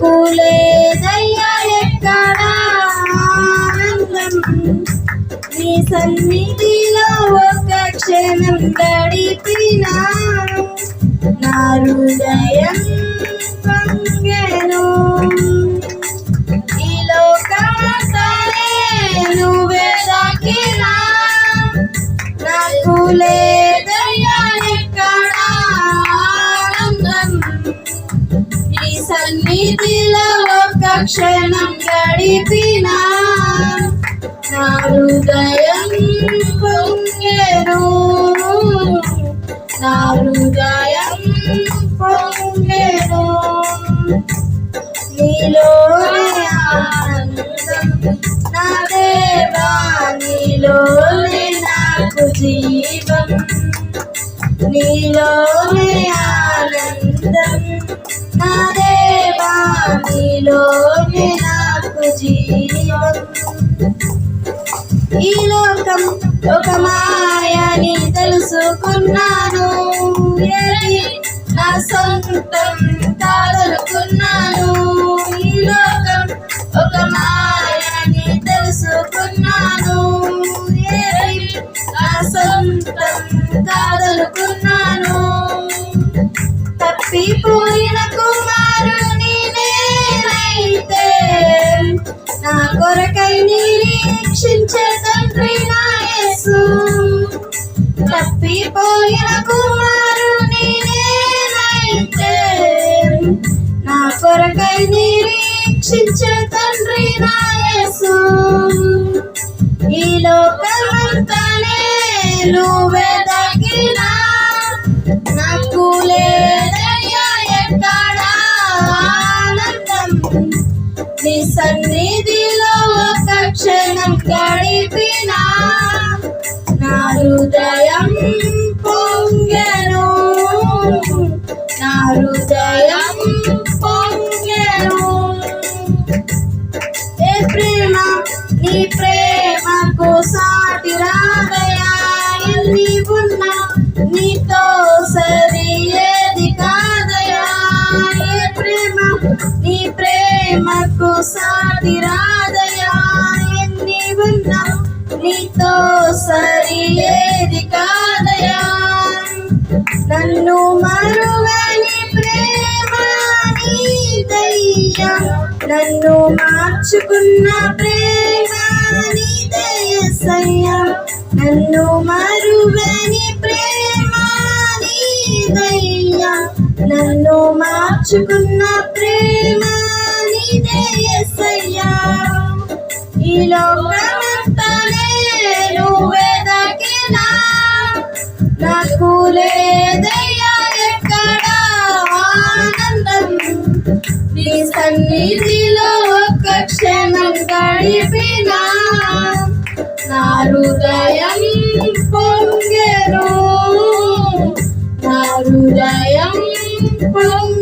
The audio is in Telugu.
నాకు లేదయ్యా నీ సన్నిధిలో ఒక క్షణం గడిపిన? నా హృదయం పొంగెను. ఈ లోకమంతానే నువ్వే తగినా నాకు సన్నిధిలో ఒక్క క్షణం గడిపిన నా హృదయం పొంగెను. నా హృదయం పొంగెను. నీలోనే నా దేవా నీలో నాకు జీవం. నీలోనే ఆనందం నా దేవా నీలోనే నాకు జీవం. ఈ లోకం ఒక మాయని తెలుసుకున్నాను నా సొంతం కాదనుకున్నాను. ఈ లోకం ఒక మాయని తెలుసుకున్నాను నా సొంతం కాదనుకున్నాను. తప్పిపోయిన కుమారుడు నా కొరకై నిరీక్షించే తండ్రి నా యేసు. తప్పిపోయిన కుమారుని నేనైతే నా కొరకై నిరీక్షించే తండ్రి నా యేసు. ఈ లోకమంతా నేను తగిన నాకు నీ సన్నిధిలో ఒక క్షణం గడిపినా నా హృదయం పొంగెను. నా హృదయం పొంగెను. ఏ ప్రేమ నీ ప్రేమకు సాటి రాగయా ఎన్ని ఉన్నా నీతో రాదయా ఎన్ని ఉన్నా నీతో సరియేది కాదయా? నన్ను మరువని ప్రేమ నీదయ్యా నన్ను మార్చుకున్న ప్రేమ నీదయ్యా నన్ను మరువని ప్రేమ నీదయ్యా నన్ను మార్చుకున్న ప్రేమ నీదయ్యా ఈ లోకమంతానే నువ్వే నాకు లేదయ్యా ఎక్కడ ఆనందం. నీ సన్నిధిలో క్షణం గడిపిన. నా హృదయం పొంగెను. నా హృదయం పొంగ